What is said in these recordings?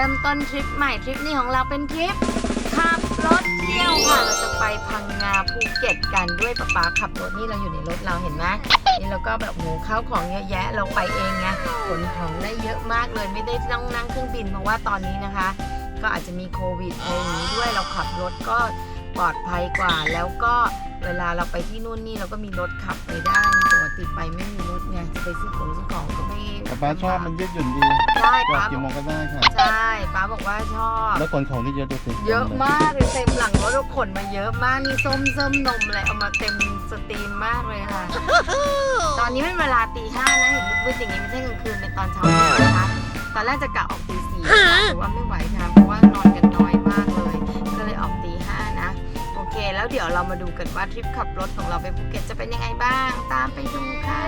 ริ่มต้นทริปใหม่ทริปนี้ของเราเป็นทริปขับรถเที่ยวค่ะ เราจะไปพังงาภูเก็ตกันด้วยป๊าป๊าขับรถนี่เราอยู่ในรถเราเห็นไหมนี่เราก็แบบโหข้าวของเยอะแยะเราไปเองไงขนของได้เยอะมากเลยไม่ได้ต้องนั่งเครื่องบินเพราะว่าตอนนี้นะคะ ก็อาจจะมีโควิดอะไรอย่างนี้ด้วยเราขับรถก็ปลอดภัยกว่า แล้วก็เวลาเราไปที่นู่นนี่เราก็มีรถขับไปได้ นะปกติไปไม่มีรถไงจะไปซื้อของซื้อของก็ไม่แต่ป้าชอบมันยืดหยุ่นดีใช่จอดป้ากี่โมงก็ได้ค่ะ ใช่ป้าบอกว่าชอบ แล้วขนของที่เยอะดูสิเยอะมากเลยเต็มหลังรถเราขนมาเยอะมากนี่ส้มเส้มนมอะไรเอามาเต็มสตรีมมากเลยค่ะ ตอนนี้เป็นเวลาตีห้านะเห็นมืดๆอย่างนี้ไม่ใช่กลางคืนเป็นตอนเช้านะคะตอนแรกจะกะออกตีสี่แต่ว่าไม่ไหวค่ะ เดี๋ยวเรามาดูกันว่าทริปขับรถของเราไปภูเก็ตจะเป็นยังไงบ้าง ตามไปดูค่ะ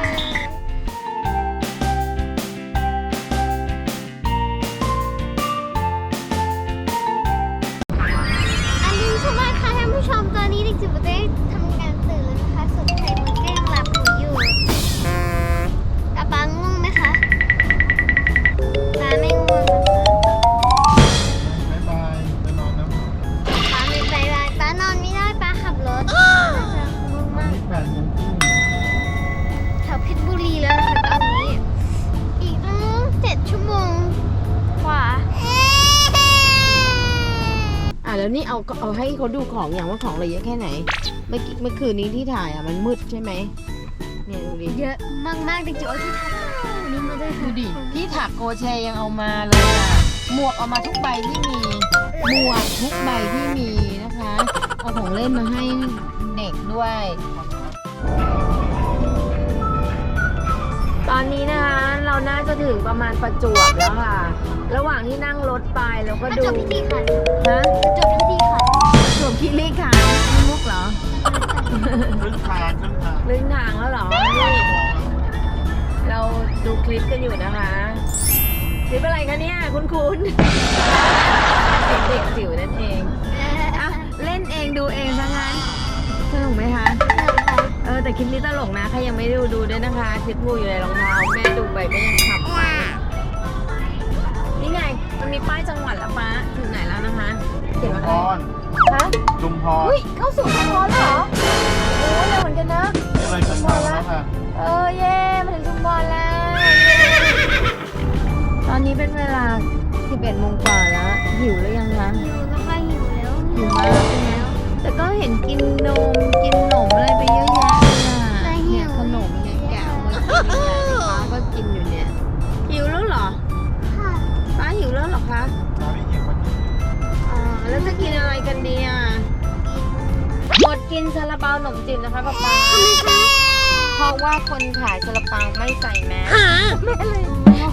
เอาเอาให้เขาดูของอย่างว่าของเราเยอะแค่ไหน เมื่อกี้เมื่อคืนนี้ที่ถ่ายอะมันมืดใช่ไหมเนี่ยดูดิเยอะมากๆเด็กจิ๋วเอาที่ทำอันนี้มาด้วยดูค่ะดิที่ถักโกเชยังเอามาเลยอะหมวกเอามาทุกใบที่มีหมวกทุกใบที่มีนะคะ เอาของเล่นมาให้เด็กด้วย ตอนนี้นะคะเราน่าจะถึงประมาณประจวบแล้วค่ะ ระหว่างที่นั่งรถไปเราก็ก็ดู จบพิธีค่ะ ฮะจบพิธีค่ะ ดูคลิปกันอยู่นะคะ คลิปอะไรคะเนี่ยคุณคุณเด็กๆจิ๋วนั่นเองอะเล่นเองดูเองซะงั้นสนุกไหมคะเออแต่คลิปนี้ตลกนะใครยังไม่ดูดูด้วยนะคะ คลิปงูอยู่ในรองเท้าแม่ดูไปก็ยังขับไปนี่ไงมันมีป้ายจังหวัดแล้วป้าถึงไหนแล้วนะคะเขียนว่าพอะไรรฮะจุมพรอุ้ยเข้าสู่ชุมพรแล้วเหรอโอ้เร็วเหมือนกันนะนี่เลยจุมพร นนี้เป็นเวลา 11โมงกว่าแล้ว หิวหรือยังคะหิวแล้วค่ะหิวแล้วหิวมากใช่ไหมแต่ก็เห็นกินนมกินขนมอะไรไปเยอะแยะเลยอะเนี่ยขนมเนี่ยแกะออกมากินเนี่ยป้าก็กินอยู่เนี่ยหิวแล้วเหรอค่ะป้าหิวแล้วเหรอคะตอนนี้หิวมันอ่าแล้วจะกินอะไรกันดีอะหมดกินซาลาเปาขนมจีบนะคะป๊าป๊าเพราะว่าคนขายซาลาเปาไม่ใส่แมสแม่เลย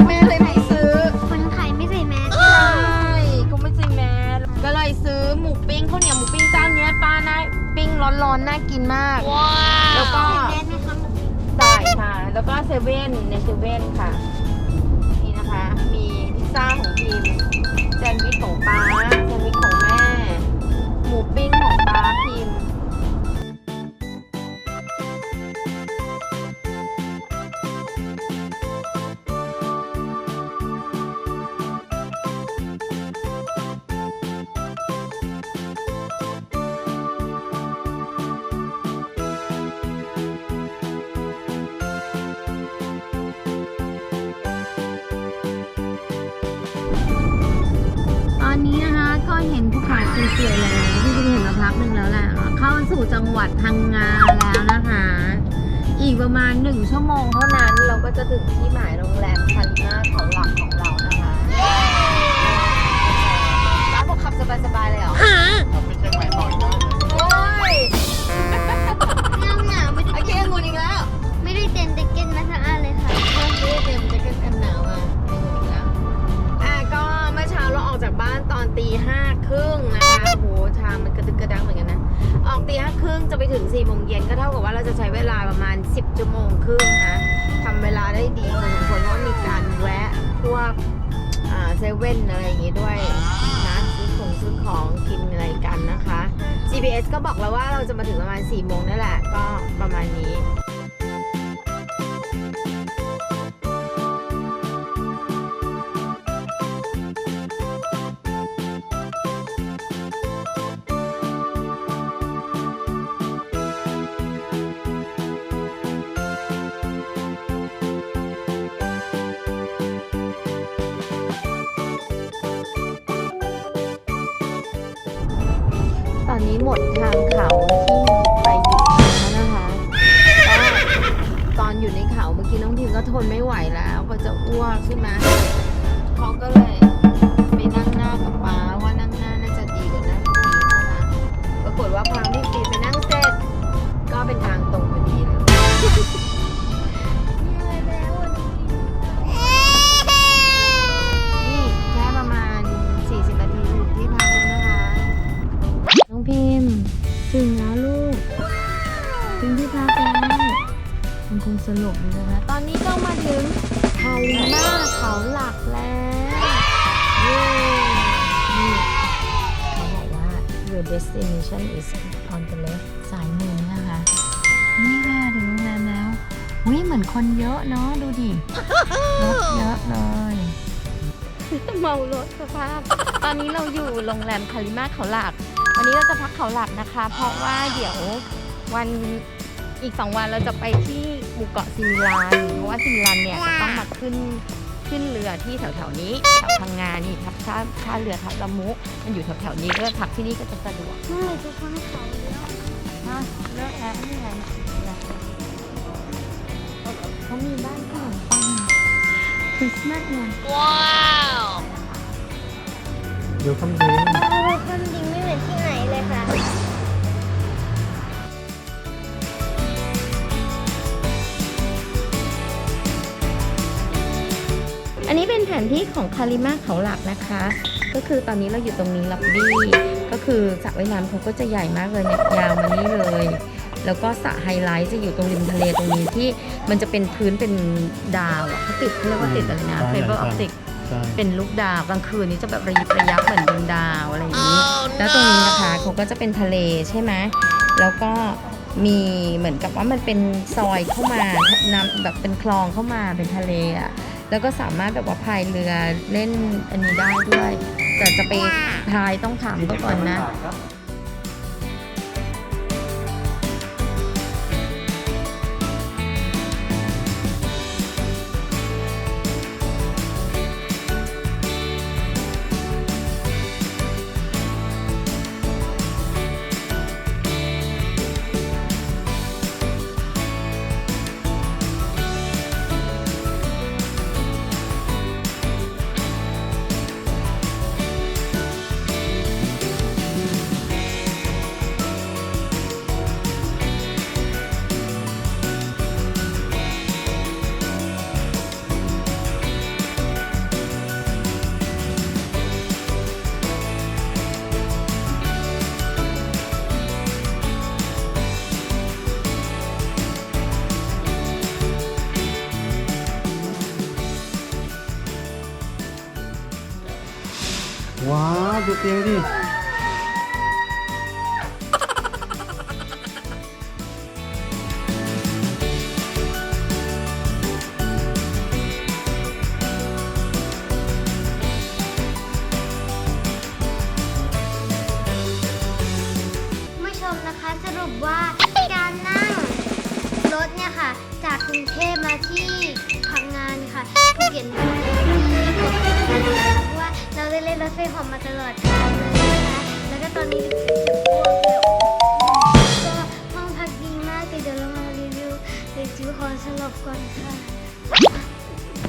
แม่เลย ร้อนๆน่ากินมาก แล้วก็ใส่แมสไหมคะใส่ค่ะ แล้วก็เซเว่นในเซเว่นค่ะ นี่นะคะ มีพิซซ่าของพิมแซนด์วิชของป้าแซนด์วิชของแม่ หมูปิ้ง อนนี้นะคะ ก็เห็นภูเขาสวยๆแล้วที่จะเห็นมาพักหนึ่งแล้วแหละเข้าสู่จังหวัดพังงาแล้วนะคะ อีกประมาณหนึ่งชั่วโมงเท่านั้นเราก็จะถึงที่หมายโรงแรมคาริน่าเขาหลักของเรานะคะร้านบอกขับสบายๆเลยเหรอขับไปเชียงใหม่ต่ออีกได้เลยโอ้ยหนาวหนาวไม่ได้ไอเกงงูอีกแล้ว ไม่ได้เต็นท์แจ็คเก็ตมาสักอันเลยค่ะไม่ได้เตรียมแจ็คเก็ตกันหนาวมาเกงงูอีกแล้วอะก็เมื่อเช้าเราออกจากบ้านต อนตีห้าครึ่งนะคะโอ้โหทางมันกระดึกกระดังเหมือนกันนะ ออกตีห้าครึ่งจะไปถึง4ี่โมงเย็นก็เท่ากับว่าเราจะใช้เวลาประมาณ 10ชั่วโมงครึ่งนะทำเวลาได้ดีพอสมควรเพราะมีการแวะพวกอ่าเซเว่นอะไรอย่างงี้ด้วยนะซื้อของซื้อของกินอะไรกันนะคะ GPS ก็บอกแล้วว่าเราจะมาถึงประมาณ4ี่โมงนั่นแหละ ก็ประมาณนี้ นี้หมดทางเขาที่ไปหยุดแล้วนะคะตอนอยู่ในเขาเมื่อกี้น้องพิมก็ทนไม่ไหวแล้วก็จะอ้วกใช่ไหมเขาก็เลยไปนั่งหน้ากับป้าว่านั่งหน้าน่าจะดีกว่านั่งทีนะคะ ปรากฏว่าพอน้องพิมไปนั่งเสร็จก็เป็นทาง นคงสลยนะ ตอนนี้ก็มาถึงฮาลิมาเขาหลักแล้วเย้นี่เขาบอกว่า your destination is on the left สายมือนะคะ นี่ค่ะถึงโรงแรมแล้ววิเหมือนคนเยอะเนาะดูดิรถเยอะเลยเมารถสภาพ ตอนนี้เราอยู่โรงแรมคาริมาเขาหลัก วันนี้เราจะพักเขาหลักนะคะ เพราะว่าเดี๋ยววันอีกสองวันเราจะไปที่ หมู่เกาะซิมิลัน เพราะว่าซิมิลันเนี่ยจะต้องมาขึ้นขึ้นเรือที่แถวๆนี้แถวพังงานี่ทับท่าท่าเรือทับละมุมันอยู่แถวๆนี้ก็พักที่นี่ก็จะสะดวกเมื่อไหร่ทุกคนเขาเลี้ยวฮะเลิกแล้วนี่ไงเขามีบ้านขนมปังคริสต์มาสไงเดี๋ยวคำเดียวโอ้คนจริงไม่เหมือนที่ไหนเลยค่ะ อันนี้เป็นแผนที่ของคาริมาเขาหลักนะคะ ก็คือตอนนี้เราอยู่ตรงนี้ล็อบบี้ก็คือสระว่ายน้ำเขาก็จะใหญ่มากเลยเนี่ยยาวมานี่เลย แล้วก็สระไฮไลท์จะอยู่ตรงริมทะเลตรงนี้ที่มันจะเป็นพื้นเป็นดาวอะเขาติดเขาเรียกว่าติดอะไรนะไฟเบอร์ออปติกใช่เป็นลูกดาวกลางคืนนี้จะแบบระยิบระยับเหมือนดวงดาวอะไรอย่างนี้ แล้วตรงนี้นะคะเขาก็จะเป็นทะเลใช่ไหมแล้วก็มีเหมือนกับว่ามันเป็นซอยเข้ามาน้ำแบบเป็นคลองเข้ามาเป็นทะเลอะ แล้วก็สามารถแบบว่าพายเรือเล่นอันนี้ได้ด้วย แต่จะไปพายต้องถามก่อนนะ ว้าวดูเตียงดิคุณผู้ชมนะคะสรุปว่าการนั่งรถเนี่ยค่ะ จากกรุงเทพมาที่พังงานค่ะภูเก็ตที่กดนะคะเพราะว่ เราได้เล่นรถไฟหอมมาตลอดทางเลยนะคะ แล้วก็ตอนนี้จะอ้วกเลยก็ห้องพักดีมากแต่เดี๋ยวเรามารีวิวเดี๋ยวจิ๋วขอสลบก่อนค่ะ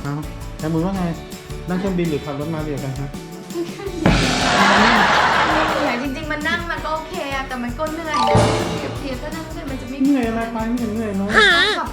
เอาแต่มือว่าไง นั่งเครื่องบินหรือขับรถมาเดียวกันฮะเหนื่อยจริงๆ มันนั่งมันก็โอเคอะแต่มันก็เหนื่อยนะเปรียบเทียบถ้านั่งเครื่องมันจะไม่เหนื่อยอะไรไปไม่เห็นเหนื่อยเลยขับนึงเขาเป็นคนขับ